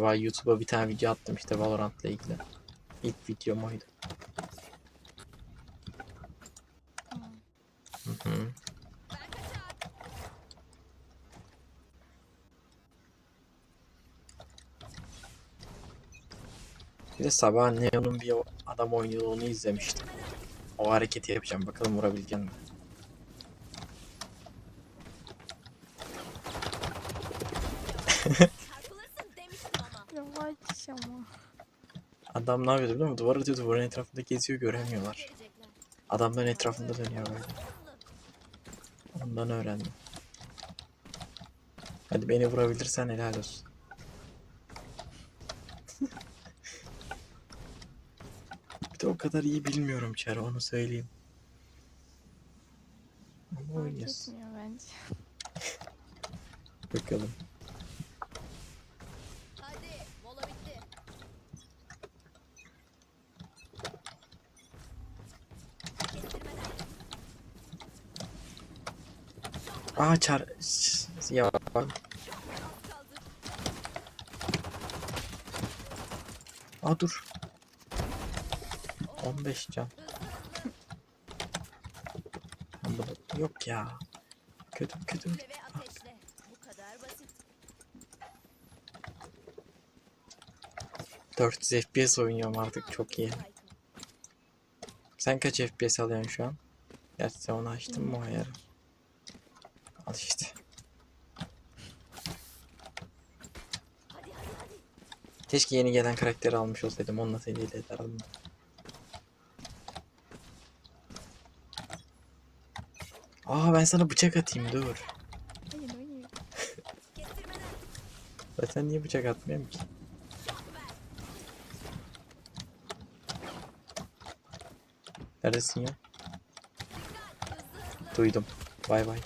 Sabah YouTube'a bir tane video attım işte Valorant'la ilgili. İlk videom oydu. Hı hı. Bir de sabah Neon'un bir adam oynuyor onu izlemiştim. O hareketi yapacağım bakalım vurabileceğim mi? Çarpılırsın demiştim ama. Yavaş ama. Adam ne yapıyordu biliyor musun? Duvar atıyor duvarın etrafında geziyor göremiyorlar. Adamların etrafında dönüyor böyle. Ondan öğrendim. Hadi beni vurabilirsen helal olsun. bir de o kadar iyi bilmiyorum Çaro onu söyleyeyim. Ama oynuyorsun. Bakalım. Hadi mola bitti. Kestirmeden. Aa çar... Ya. Aa dur. 15 can. Yok ya. Kötü kötü. Basit. 400 FPS oynuyorum artık çok iyi. Sen kaç FPS alıyorsun şu an? Gerçi onu açtın mı ayarı? Al işte. Hadi hadi hadi. Keşke yeni gelen karakteri almış olsaydım. Onunla seriyle ederdim. Aa ben sana bıçak atayım dur. Hayır hayır. Kestirmeden. Ben sen niye bıçak atmıyorum ki? Neredesin ya? Duydum. Bay bay.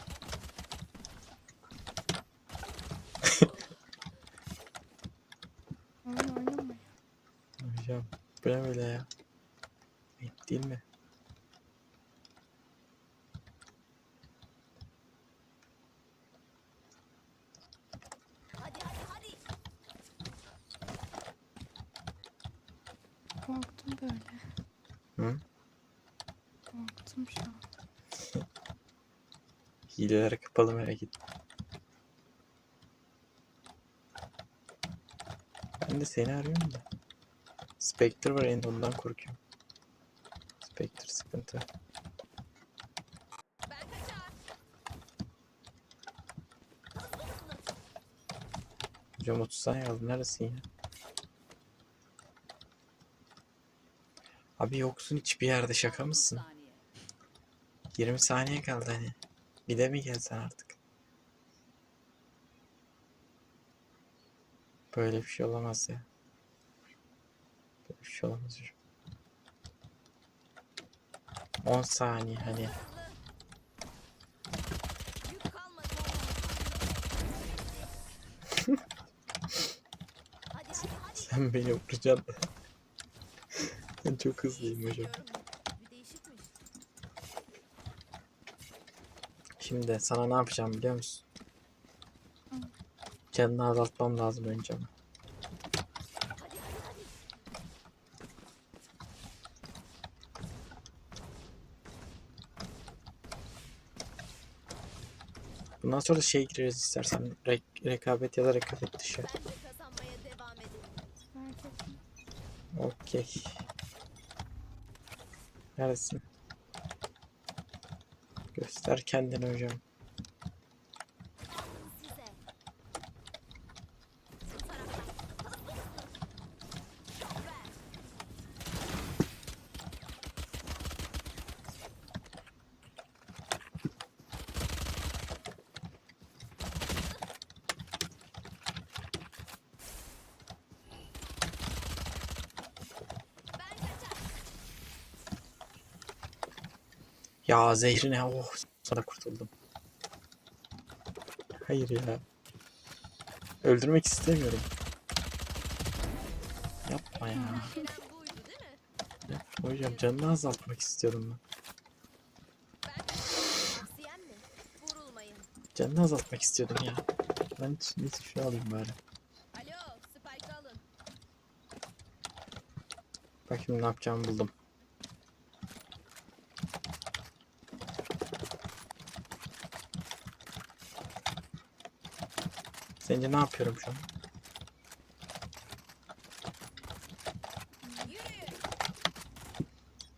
Oyun oynama. Hocam bu ne böyle ya? Ayıp değil mi? Hadi hadi hadi. Korktum böyle. Hı? Korktum şu an. Hileler kapalı merak etme. Ben de seni arıyorum da. Spectre var elinde ondan korkuyorum. Spectre sıkıntı. Hocam 30 saniye kaldı. Neredesin ya? Abi yoksun hiçbir yerde şaka mısın? Saniye. 20 saniye kaldı hani. Bir de mi gelsen artık? Böyle bir şey olamaz ya. Böyle bir şey olamaz hocam. 10 saniye hani. Sen beni vuracaksın. Ben çok hızlıyım hocam. Bir değişikmiş. Şimdi sana ne yapacağım biliyor musun? Canını azaltmam lazım önce. Bundan sonra şey gireriz istersen. Rek- rekabet ya da rekabet dışı. Okey. Neredesin? Göster kendini hocam. Ya zehrine oh sana kurtuldum. Hayır ya. Öldürmek istemiyorum. Yapma ya. Yapma. Hocam canını azaltmak istiyorum ben. Canını azaltmak istiyordum ya. Ben neyse şunu alayım bari. Alo. Bak şimdi ne yapacağımı buldum. Sence ne yapıyorum şu an?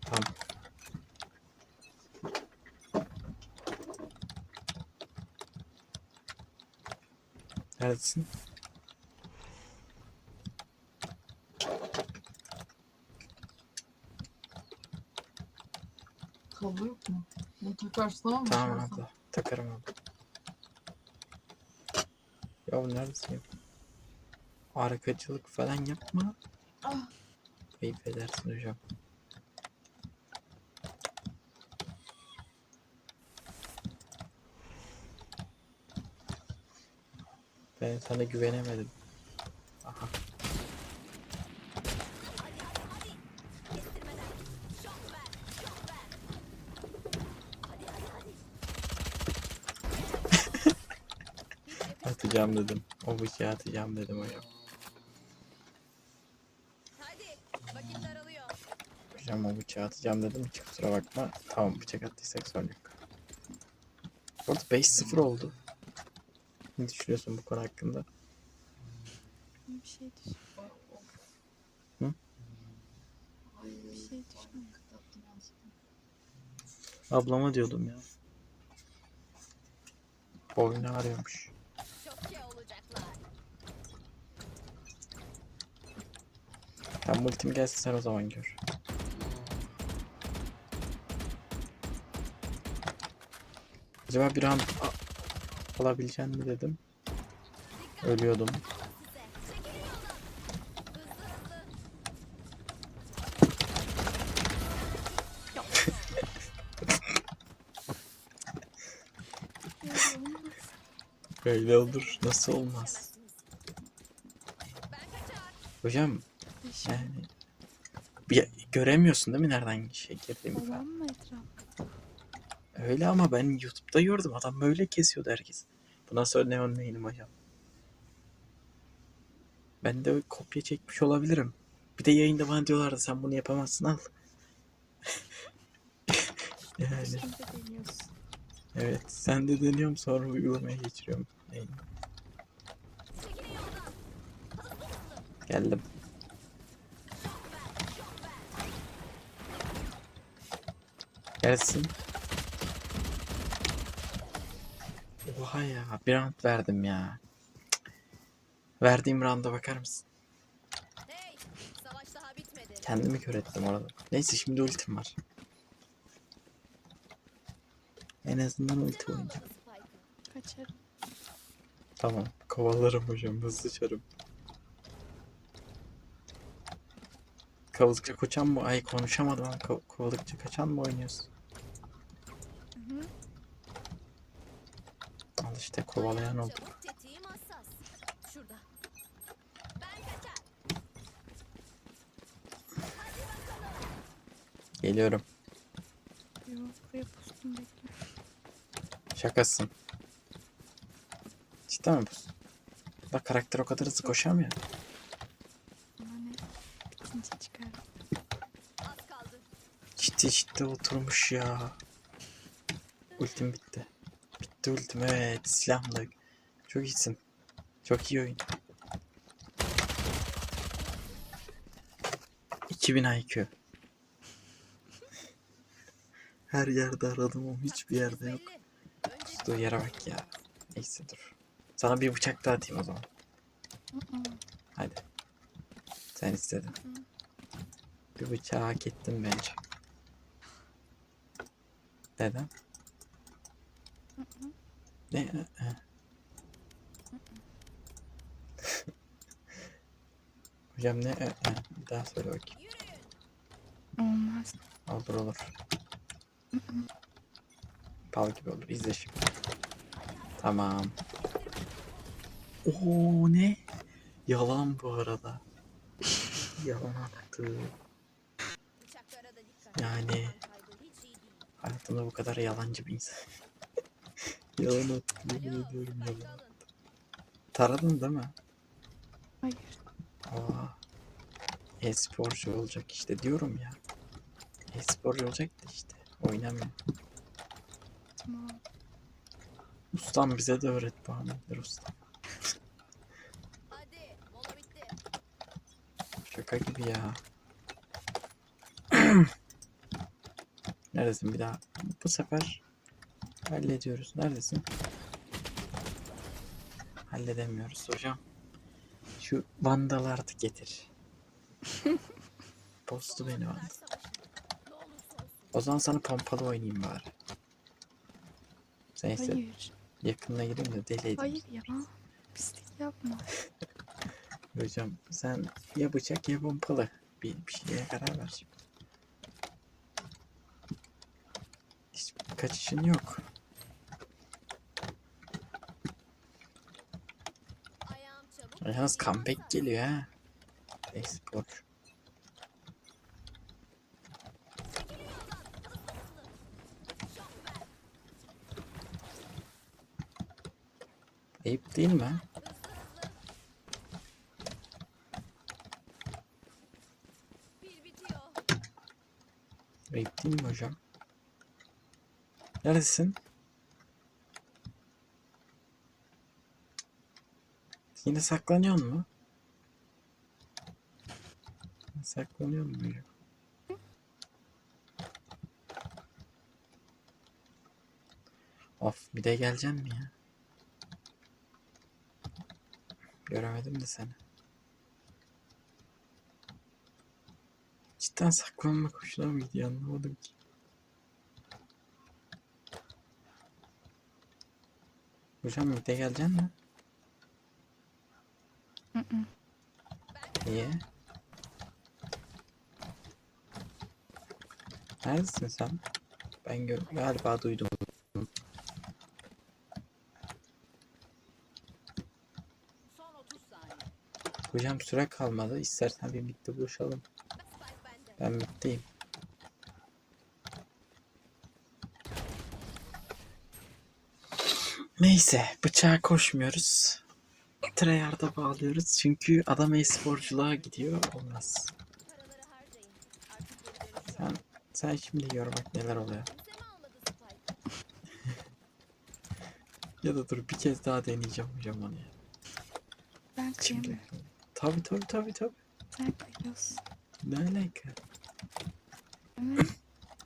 Tamam. Neredesin? Kablo yok mu? Bunu takarsın tamam mı? Tamam abla. Takarım abla. Ya neredesin ya? Arkacılık falan yapma. Ah. Ayıp edersin hocam. Ben sana güvenemedim. Aha. Kestirmeden. Şok ver, şok ver. Hadi hadi hadi. Hiç yakışmadı. Atacağım dedim. O bıçağı atacağım dedim hocam. Hocam o bıçağı atacağım dedim. Hiç kusura bakma. Tamam bıçak attıysak sorun yok. Bu arada 5-0 oldu. Ne düşünüyorsun bu konu hakkında? Bir şey düşün. Hı? Ay, Bir şey düşün. kapattım aslında. Ablama diyordum ya. Boynu ağrıyormuş. Tam ultim gelsin sen o zaman gör. Acaba bir an alabileceğim mi dedim. Ölüyordum. Size. Çekilin yoldan. Hızlı hızlı. Ya olmaz. Öyle olur. Nasıl olmaz? Hocam yani bir, göremiyorsun değil mi nereden şey girdiğimi olan falan. mı etraf? Öyle ama ben YouTube'da gördüm. Adam böyle kesiyordu herkes. Bundan sonra neon neyim hocam. Ben de kopya çekmiş olabilirim. Bir de yayında bana diyorlardı sen bunu yapamazsın al. yani deniyorsun. evet sen de deniyorum sonra uygulamaya geçiriyorum. Hızlı. Geldim. Şok ver, şok ver. Gelsin. Oha ya bir round verdim ya. Cık. Verdiğim rounda bakar mısın? Hey, savaş daha bitmedi. Kendimi kör ettim orada. Neyse şimdi ultim var. En azından ulti oynayacağım. Kaçarım. Tamam. Kovalarım hocam. Hızlı çarım. Kovalıkça koçan mı? Ay konuşamadım. ama Ko- kovalıkça kaçan mı oynuyorsun? Hı hı. Al işte kovalayan oldu. Çabuk tetiğim hassas. Şurada. Ben kaçar. Hadi bakalım. Geliyorum. Buraya pustum. Şakasın. Cidden mi bu? Bak karakter o kadar hızlı koşamıyor. Ciddi ciddi oturmuş ya. Ultim bitti. Bitti ultim evet. Silahla. Çok iyisin. Çok iyi oyun. 2000 IQ. Her yerde aradım ama hiçbir yerde yok. Tuttuğu yere bak ya. Neyse dur. Sana bir bıçak daha atayım o zaman. Hadi. Sen istedin. Bir bıçağı hak ettin bence. Neden? Ne? Hocam ne? Hı hı. Bir daha söyle bakayım. Olmaz. Olur olur. Bal gibi olur. İzle şimdi. Tamam. Oo ne? Yalan bu arada. Yalan attı. Yani hayatımda bu kadar yalancı bir insan. Yalan attım yemin ediyorum yalan. Taradın değil mi? Hayır. Aa. E-sporcu olacak işte diyorum ya. E-sporcu olacak da işte. Oynamıyor. Tamam. Ustam bize de öğret Muhammed Ustam. Hadi, mola bitti. Şaka gibi ya. Neredesin bir daha? Bu sefer hallediyoruz. Neredesin? Halledemiyoruz hocam. Şu vandalı artık getir. Postu beni vandal. O zaman sana pompalı oynayayım bari. Neyse Hayır. yakınına gireyim de deli edeyim. Hayır ya. Pislik yapma. Hocam sen ya bıçak ya pompalı. Bir, bir şeye karar ver. Hiç kaçışın yok. Ayağım çabuk. Yalnız comeback geliyor ha. Şok ver. Ayıp değil mi? Ayıp değil mi hocam? Neredesin? Yine saklanıyor mu? Saklanıyor mu hocam? Of bir de geleceksin mi ya? Göremedim de seni. Cidden saklanma hoşuna mı gidiyor anlamadım ki. Hocam bir de geleceksin mi? Niye? Neredesin sen? Ben gör galiba duydum. Son 30 saniye. Hocam süre kalmadı. İstersen bir bitti buluşalım. Ben bitteyim. Neyse bıçağa koşmuyoruz. Treyarch'a bağlıyoruz çünkü adam e-sporculuğa gidiyor olmaz. Sen, sen şimdi gör bak neler oluyor. Ya da dur bir kez daha deneyeceğim hocam onu ya. Ben Şimdi. Tabi tabi tabi tabi. Sen. Ne alaka? Evet.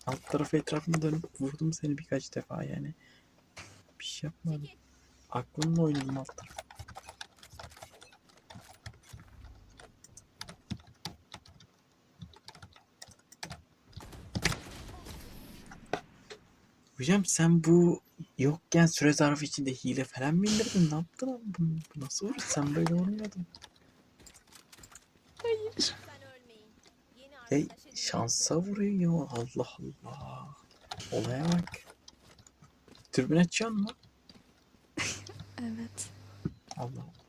Alt tarafı etrafıma dönüp vurdum seni birkaç defa yani. Bir şey yapmadım. Aklımla oynadım alt tarafı. Hocam sen bu yokken süre zarfı içinde hile falan mı indirdin? Ne yaptın abi? Bu, bu nasıl olur? Sen böyle Ya arkadaş edin. şansa vuruyor. Allah Allah. Olaya bak. Türbün açıyor mu? Evet. Allah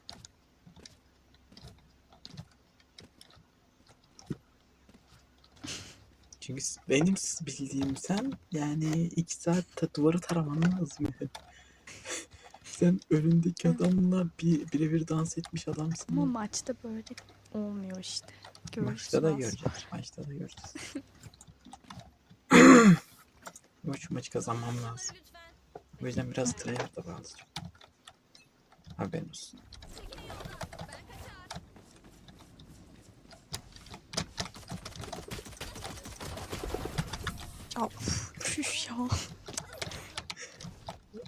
Çünkü benim bildiğim sen yani iki saatte duvarı taraman lazım sen önündeki adamla bir birebir dans etmiş adamsın. Ama maçta böyle olmuyor işte. Görürsün Maçta da göreceğiz. Maçta da göreceğiz. Bu şu maçı kazanmam lazım. O yüzden biraz tryhard'a bağlayacağım. Haberin olsun. Of. Üf ya.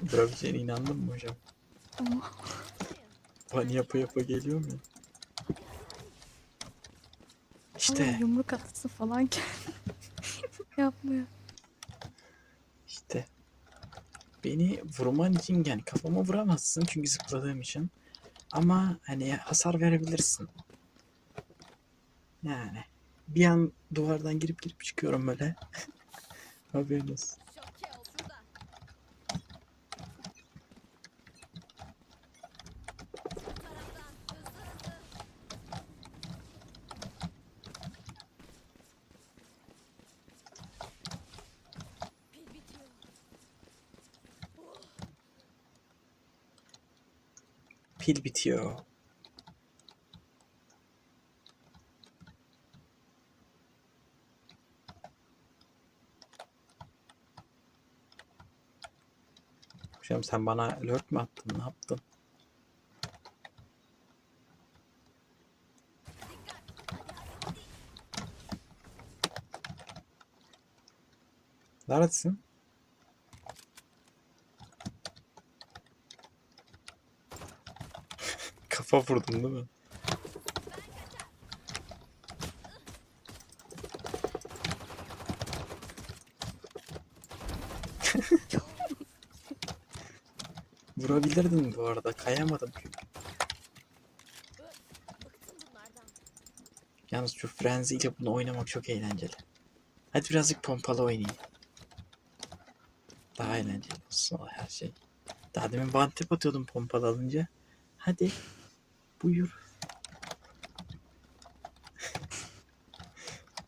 Vurabileceğine inandın mı hocam? Ama Pani yapa yapa geliyor mu? Ama İşte, yumruk atasın falan. Yapmıyor. işte. Beni vurman için yani kafama vuramazsın çünkü zıpladığım için. Ama hani hasar verebilirsin. Yani bir an duvardan girip girip çıkıyorum böyle. Haberiniz. Pil bitiyor. Hocam sen bana lurk mü attın? Ne yaptın? Neredesin? Kafa vurdun değil mi? Vurabilirdin bu arada. Kayamadım çünkü. Yalnız şu frenzy ile bunu oynamak çok eğlenceli. Hadi birazcık pompalı oynayayım. Daha eğlenceli olsun her şey. Daha demin tap atıyordum pompalı alınca. Hadi. Buyur.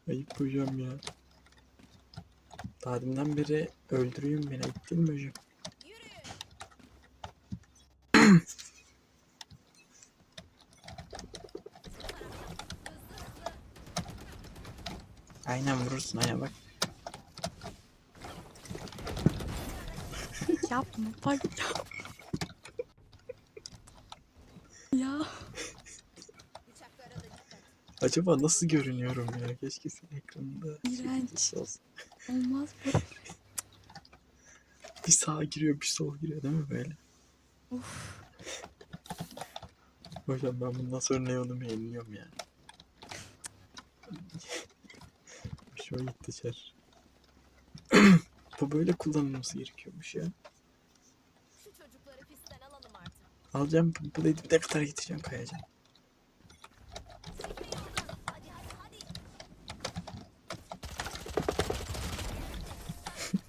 Ayıp hocam ya. Daha beri öldürüyüm beni. Ayıp mi hocam? Aynen vurursun aynen bak. Yapma bak yapma. ya. Acaba nasıl görünüyorum ya? Keşke senin ekranında. İğrenç. olsa. olmaz böyle. Bir sağa giriyor bir sol giriyor değil mi böyle? Of. Hocam ben bundan sonra Neon'umu yeniliyorum ya. Hoşuma gitti çar. Bu böyle kullanılması gerekiyormuş ya. Şu. Alacağım bu da ne kadar getireceğim kayacağım.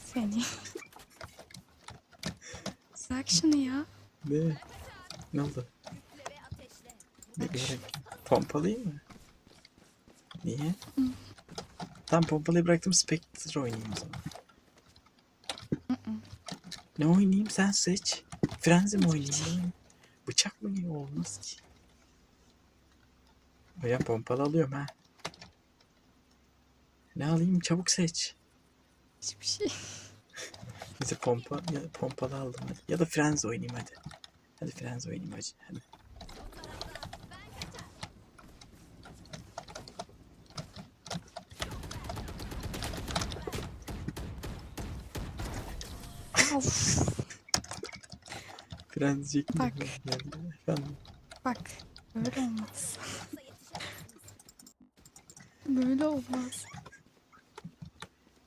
Seni. Bırak şunu ya. Ne? Ne oldu? Ne gerek? Pompalıyım mı? Niye? Tam pompalıyı bıraktım Spectre oynayayım o zaman. ne oynayayım sen seç. Frenzy mi oynayayım? Bıçak mı niye olmaz ki? Hocam pompalı alıyorum ha. Ne alayım çabuk seç. Hiçbir şey. Bize pompa ya pompalı aldım hadi. Ya da Frenzy oynayayım hadi. Hadi Frenzy oynayayım hadi. hadi. Frenzy mi Bak. Efendim. Bak böyle olmaz. Böyle olmaz.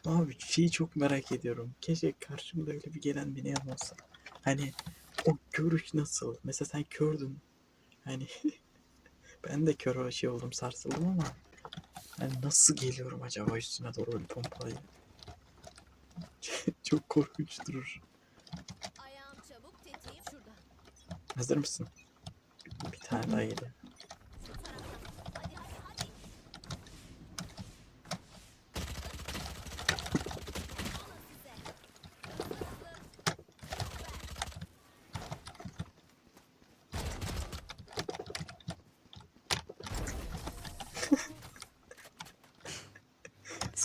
Abi şeyi çok merak ediyorum. Keşke karşımda öyle bir gelen bir neon olsa. Hani o görüş nasıl? Mesela sen kördün. Hani ben de kör o şey oldum sarsıldım ama hani nasıl geliyorum acaba üstüne doğru öyle pompalayı? çok korkunç durur. Ayağım çabuk tetiğim şurada. Hazır mısın? Bir tane daha size.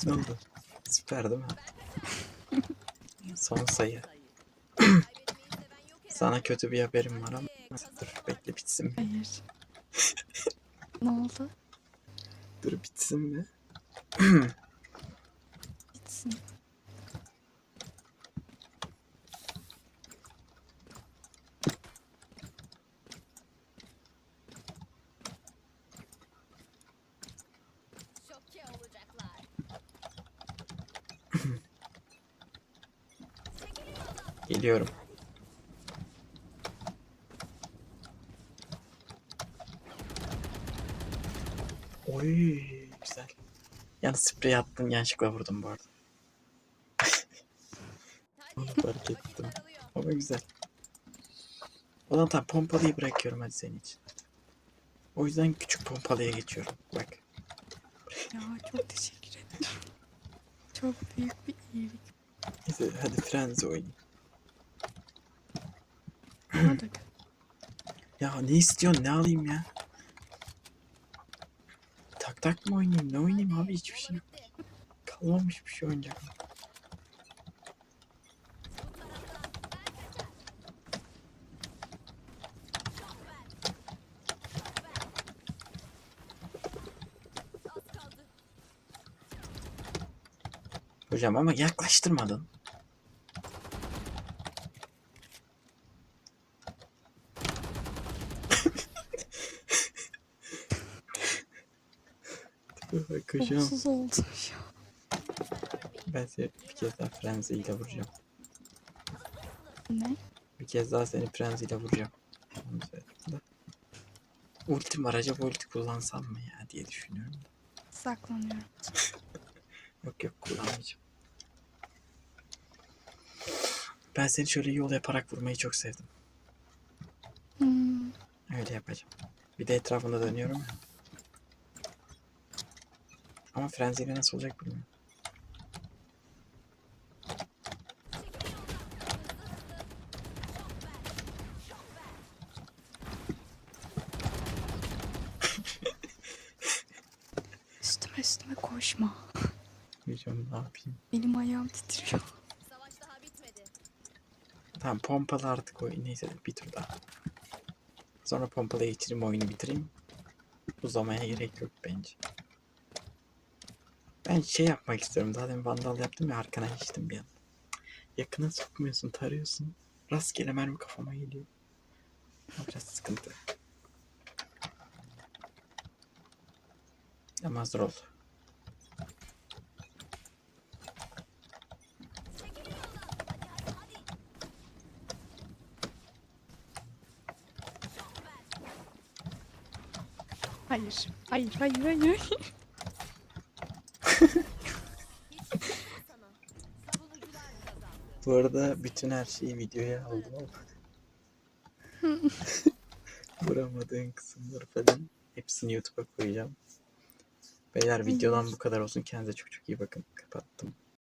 Ne oldu? Süper değil mi? Son sayı. Sana kötü bir haberim var ama dur bekle bitsin mi? Hayır. ne oldu? Dur bitsin mi? Oy güzel. Yani sprey attın yanlışlıkla vurdum bu arada. Fark ettim. Ama güzel. O zaman tamam pompalıyı bırakıyorum hadi senin için. O yüzden küçük pompalıya geçiyorum. Bak. Ya çok teşekkür ederim. Çok büyük bir iyilik. Neyse hadi frenzy oynayayım. Ya ne istiyorsun? Ne alayım ya? Tak mı oynayayım? Ne oynayayım abi? Hiçbir şey yok. Kalmamış bir şey oynayacak. Hocam ama yaklaştırmadın. Bak hocam Olsuz oldu ya. ben seni bir kez daha frenzy ile vuracağım. Ne? Bir kez daha seni frenzy ile vuracağım. Ultim var acaba ulti kullansam mı ya diye düşünüyorum. Saklanıyorum. Yok yok kullanmayacağım. Ben seni şöyle yol yaparak vurmayı çok sevdim. Hmm. Öyle yapacağım. Bir de etrafında dönüyorum. Ama frenziyle nasıl olacak bilmiyorum. Üstüme üstüme koşma. Hocam ne yapayım? Benim ayağım titriyor. Savaş daha bitmedi. Tamam pompalı artık oyun. Neyse bir tur daha. Sonra pompalı geçireyim oyunu bitireyim. Uzamaya gerek yok bence. Ben şey yapmak istiyorum. Daha demin vandal yaptım ya arkana geçtim bir an. Yakına sokmuyorsun, tarıyorsun. Rastgele mermi kafama geliyor. Biraz sıkıntı. Ama hazır ol. Hayır. Hayır hayır hayır. Hiç yakışmaz sana. Savunucular kazandı. Bu arada bütün her şeyi videoya aldım ama. Vuramadığın kısımları falan hepsini YouTube'a koyacağım. Beyler videodan bu kadar olsun. Kendinize çok çok iyi bakın. Kapattım.